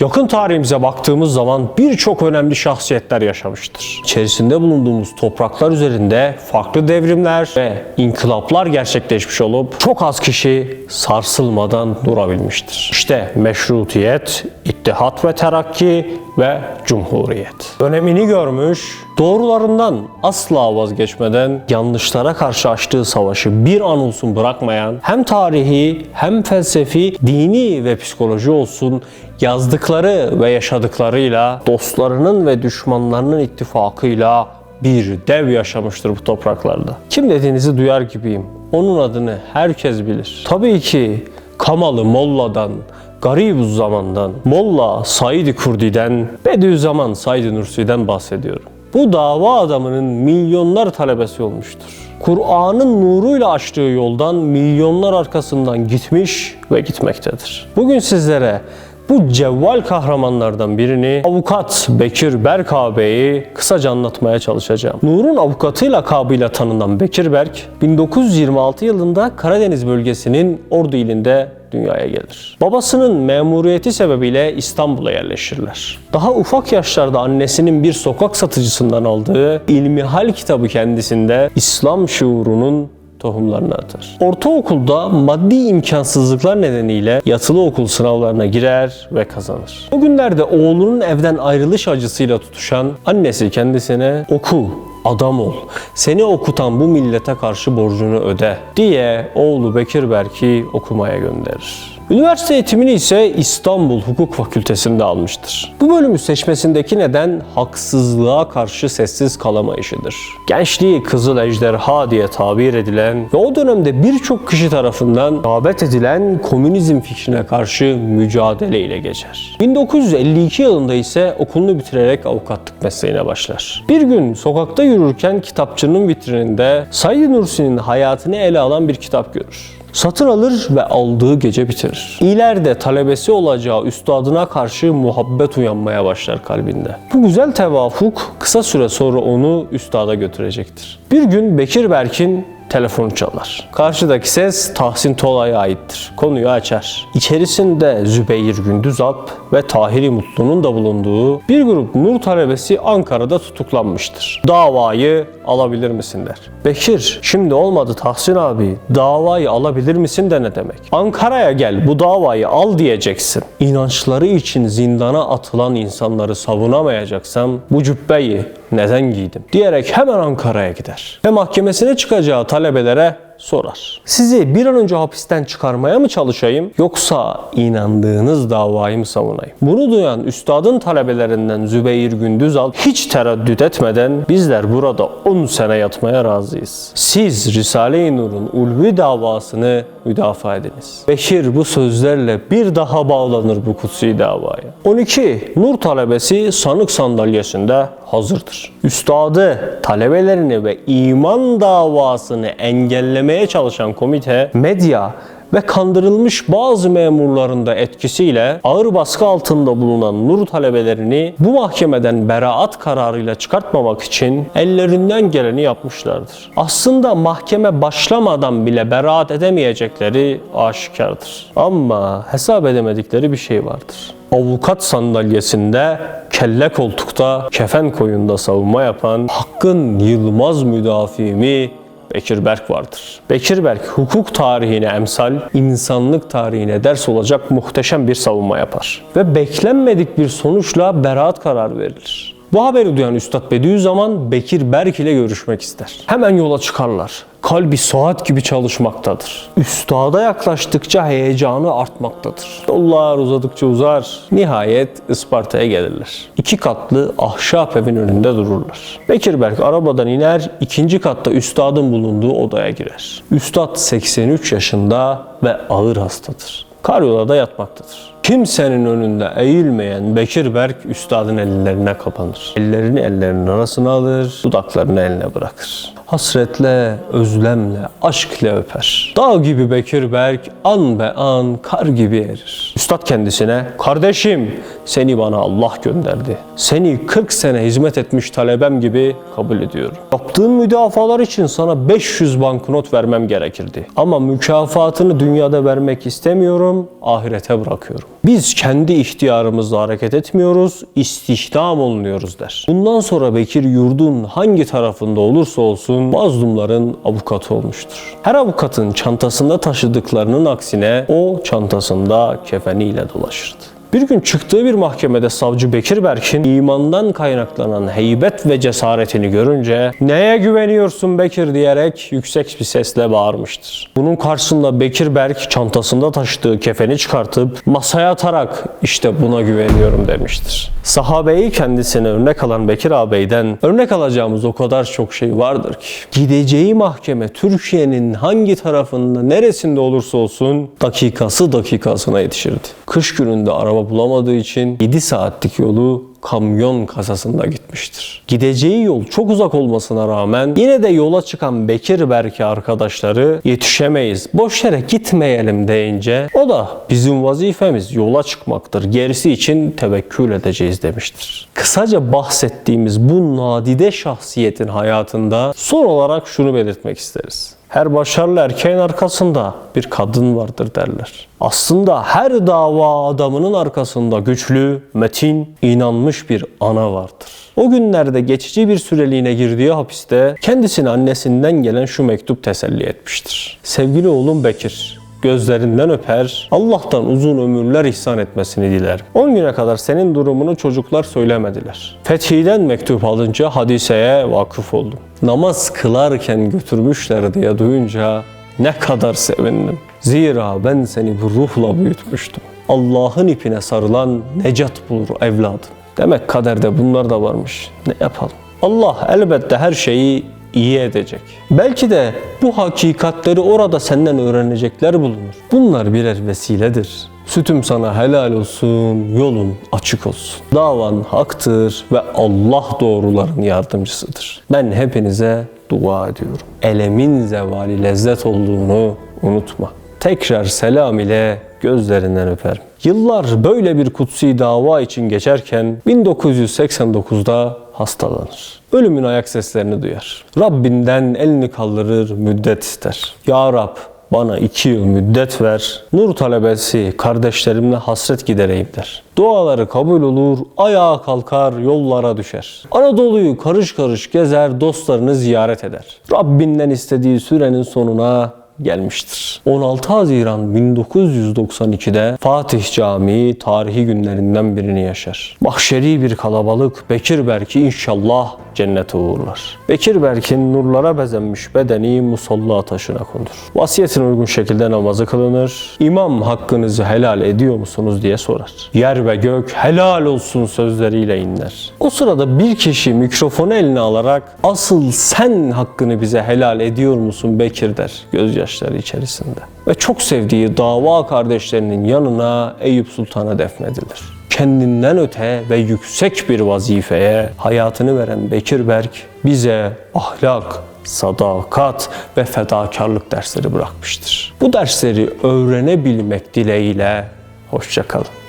Yakın tarihimize baktığımız zaman birçok önemli şahsiyetler yaşamıştır. İçerisinde bulunduğumuz topraklar üzerinde farklı devrimler ve inkılaplar gerçekleşmiş olup çok az kişi sarsılmadan durabilmiştir. İşte meşrutiyet, ittihat ve terakki ve cumhuriyet. Önemini görmüş, doğrularından asla vazgeçmeden yanlışlara karşı açtığı savaşı bir an olsun bırakmayan hem tarihi hem felsefi, dini ve psikoloji olsun yazdıkları ve yaşadıklarıyla dostlarının ve düşmanlarının ittifakıyla bir dev yaşamıştır bu topraklarda. Kim dediğinizi duyar gibiyim. Onun adını herkes bilir. Tabii ki Kamalı Molla'dan, Garibuz Zaman'dan, Molla Said-i Kurdi'den, Bediüzzaman Said-i Nursi'den bahsediyorum. Bu dava adamının milyonlar talebesi olmuştur. Kur'an'ın nuruyla açtığı yoldan milyonlar arkasından gitmiş ve gitmektedir. Bugün sizlere bu cevval kahramanlardan birini avukat Bekir Berk ağabeyi kısaca anlatmaya çalışacağım. Nur'un avukatı lakabıyla tanınan Bekir Berk 1926 yılında Karadeniz bölgesinin Ordu ilinde dünyaya gelir. Babasının memuriyeti sebebiyle İstanbul'a yerleşirler. Daha ufak yaşlarda annesinin bir sokak satıcısından aldığı İlmihal kitabı kendisinde İslam şuurunun tohumlarını atar. Ortaokulda maddi imkansızlıklar nedeniyle yatılı okul sınavlarına girer ve kazanır. O günlerde oğlunun evden ayrılış acısıyla tutuşan annesi kendisine oku, adam ol, seni okutan bu millete karşı borcunu öde diye oğlu Bekir Berk'i okumaya gönderir. Üniversite eğitimini ise İstanbul Hukuk Fakültesi'nde almıştır. Bu bölümü seçmesindeki neden haksızlığa karşı sessiz kalamayışıdır. Gençliği Kızıl Ejderha diye tabir edilen ve o dönemde birçok kişi tarafından rağbet edilen komünizm fikrine karşı mücadele ile geçer. 1952 yılında ise okulunu bitirerek avukatlık mesleğine başlar. Bir gün sokakta yürürken kitapçının vitrininde Said Nursi'nin hayatını ele alan bir kitap görür. Satın alır ve aldığı gece bitirir. İleride talebesi olacağı üstadına karşı muhabbet uyanmaya başlar kalbinde. Bu güzel tevafuk kısa süre sonra onu üstada götürecektir. Bir gün Bekir Berk'in telefonu çalar. Karşıdaki ses Tahsin Tolay'a aittir. Konuyu açar. İçerisinde Zübeyir Gündüzalp ve Tahiri Mutlu'nun da bulunduğu bir grup Nur talebesi Ankara'da tutuklanmıştır. Davayı alabilir misin der. Bekir şimdi olmadı Tahsin abi davayı alabilir misin de ne demek? Ankara'ya gel bu davayı al diyeceksin. İnançları için zindana atılan insanları savunamayacaksam bu cübbeyi neden giydim? Diyerek hemen Ankara'ya gider. Ve mahkemesine çıkacağı talebelere sorar. Sizi bir an önce hapisten çıkarmaya mı çalışayım yoksa inandığınız davayı mı savunayım? Bunu duyan üstadın talebelerinden Zübeyir Gündüzal hiç tereddüt etmeden bizler burada 10 sene yatmaya razıyız. Siz Risale-i Nur'un ulvi davasını müdafaa ediniz. Beşir bu sözlerle bir daha bağlanır bu kutsi davaya. 12. Nur talebesi sanık sandalyesinde hazırdır. Üstadı, talebelerini ve iman davasını engellemeye çalışan komite, medya ve kandırılmış bazı memurların da etkisiyle ağır baskı altında bulunan Nur talebelerini bu mahkemeden beraat kararıyla çıkartmamak için ellerinden geleni yapmışlardır. Aslında mahkeme başlamadan bile beraat edemeyecekleri aşikardır. Ama hesap edemedikleri bir şey vardır avukat sandalyesinde, kelle koltukta, kefen koyunda savunma yapan Hakk'ın yılmaz müdafimi Bekir Berk vardır. Bekir Berk hukuk tarihine emsal, insanlık tarihine ders olacak muhteşem bir savunma yapar. Ve beklenmedik bir sonuçla beraat kararı verilir. Bu haberi duyan Üstad Bediüzzaman Bekir Berk ile görüşmek ister. Hemen yola çıkarlar. Kalbi saat gibi çalışmaktadır. Üstada yaklaştıkça heyecanı artmaktadır. Yollar uzadıkça uzar. Nihayet Isparta'ya gelirler. İki katlı ahşap evin önünde dururlar. Bekir Berk arabadan iner, ikinci katta üstadın bulunduğu odaya girer. Üstad 83 yaşında ve ağır hastadır. Karyolada yatmaktadır. Kimsenin önünde eğilmeyen Bekir Berk üstadın ellerine kapanır. Ellerini ellerinin arasına alır, dudaklarını eline bırakır. Hasretle, özlemle, aşk ile öper. Dağ gibi Bekir Berk an be an kar gibi erir. Üstad kendisine, kardeşim Seni bana Allah gönderdi. Seni 40 sene hizmet etmiş talebem gibi kabul ediyorum. Yaptığın müdafalar için sana 500 banknot vermem gerekirdi. Ama mükafatını dünyada vermek istemiyorum, ahirete bırakıyorum. Biz kendi ihtiyarımızla hareket etmiyoruz, istihdam olunuyoruz der. Bundan sonra Bekir yurdun hangi tarafında olursa olsun mazlumların avukatı olmuştur. Her avukatın çantasında taşıdıklarının aksine o çantasında kefeniyle dolaşırdı. Bir gün çıktığı bir mahkemede savcı Bekir Berk'in imandan kaynaklanan heybet ve cesaretini görünce neye güveniyorsun Bekir diyerek yüksek bir sesle bağırmıştır. Bunun karşısında Bekir Berk çantasında taşıdığı kefeni çıkartıp masaya atarak işte buna güveniyorum demiştir. Sahabeyi kendisine örnek alan Bekir ağabeyden örnek alacağımız o kadar çok şey vardır ki. Gideceği mahkeme Türkiye'nin hangi tarafında neresinde olursa olsun dakikası dakikasına yetişirdi. Kış gününde araba bulamadığı için 7 saatlik yolu kamyon kasasında gitmiştir. Gideceği yol çok uzak olmasına rağmen yine de yola çıkan Bekir Berke arkadaşları yetişemeyiz, boş yere gitmeyelim deyince o da bizim vazifemiz yola çıkmaktır. Gerisi için tevekkül edeceğiz demiştir. Kısaca bahsettiğimiz bu nadide şahsiyetin hayatında son olarak şunu belirtmek isteriz. Her başarılı erkeğin arkasında bir kadın vardır derler. Aslında her dava adamının arkasında güçlü, metin, inanmış bir ana vardır. O günlerde geçici bir süreliğine girdiği hapiste kendisine annesinden gelen şu mektup teselli etmiştir. Sevgili oğlum Bekir, gözlerinden öper, Allah'tan uzun ömürler ihsan etmesini dilerim. 10 güne kadar senin durumunu çocuklar söylemediler. Fethi'den mektup alınca hadiseye vakıf oldum. Namaz kılarken götürmüşler diye duyunca ne kadar sevindim. Zira ben seni bu ruhla büyütmüştüm. Allah'ın ipine sarılan necat bulur evladım. Demek kaderde bunlar da varmış. Ne yapalım? Allah elbette her şeyi iyi edecek. Belki de bu hakikatleri orada senden öğrenecekler bulunur. Bunlar birer vesiledir. Sütüm sana helal olsun, yolun açık olsun. Davan haktır ve Allah doğruların yardımcısıdır. Ben hepinize dua ediyorum. Elemin zevali lezzet olduğunu unutma. Tekrar selam ile gözlerinden öperim. Yıllar böyle bir kutsi dava için geçerken 1989'da hastalanır. Ölümün ayak seslerini duyar. Rabbinden elini kaldırır, müddet ister. Ya Rab bana iki yıl müddet ver. Nur talebesi kardeşlerimle hasret gidereyim der. Duaları kabul olur, ayağa kalkar, yollara düşer. Anadolu'yu karış karış gezer, dostlarını ziyaret eder. Rabbinden istediği sürenin sonuna gelmiştir. 16 Haziran 1992'de Fatih Camii tarihi günlerinden birini yaşar. Mahşeri bir kalabalık Bekir Berk'i inşallah cennete uğurlar. Bekir Berk'in nurlara bezenmiş bedeni musalla taşına konur. Vasiyetine uygun şekilde namazı kılınır. İmam hakkınızı helal ediyor musunuz diye sorar. Yer ve gök helal olsun sözleriyle inler. O sırada bir kişi mikrofonu eline alarak asıl sen hakkını bize helal ediyor musun Bekir der gözyaşları içerisinde. Ve çok sevdiği dava kardeşlerinin yanına Eyüp Sultan'a defnedilir kendinden öte ve yüksek bir vazifeye hayatını veren Bekir Berk bize ahlak, sadakat ve fedakarlık dersleri bırakmıştır. Bu dersleri öğrenebilmek dileğiyle hoşçakalın.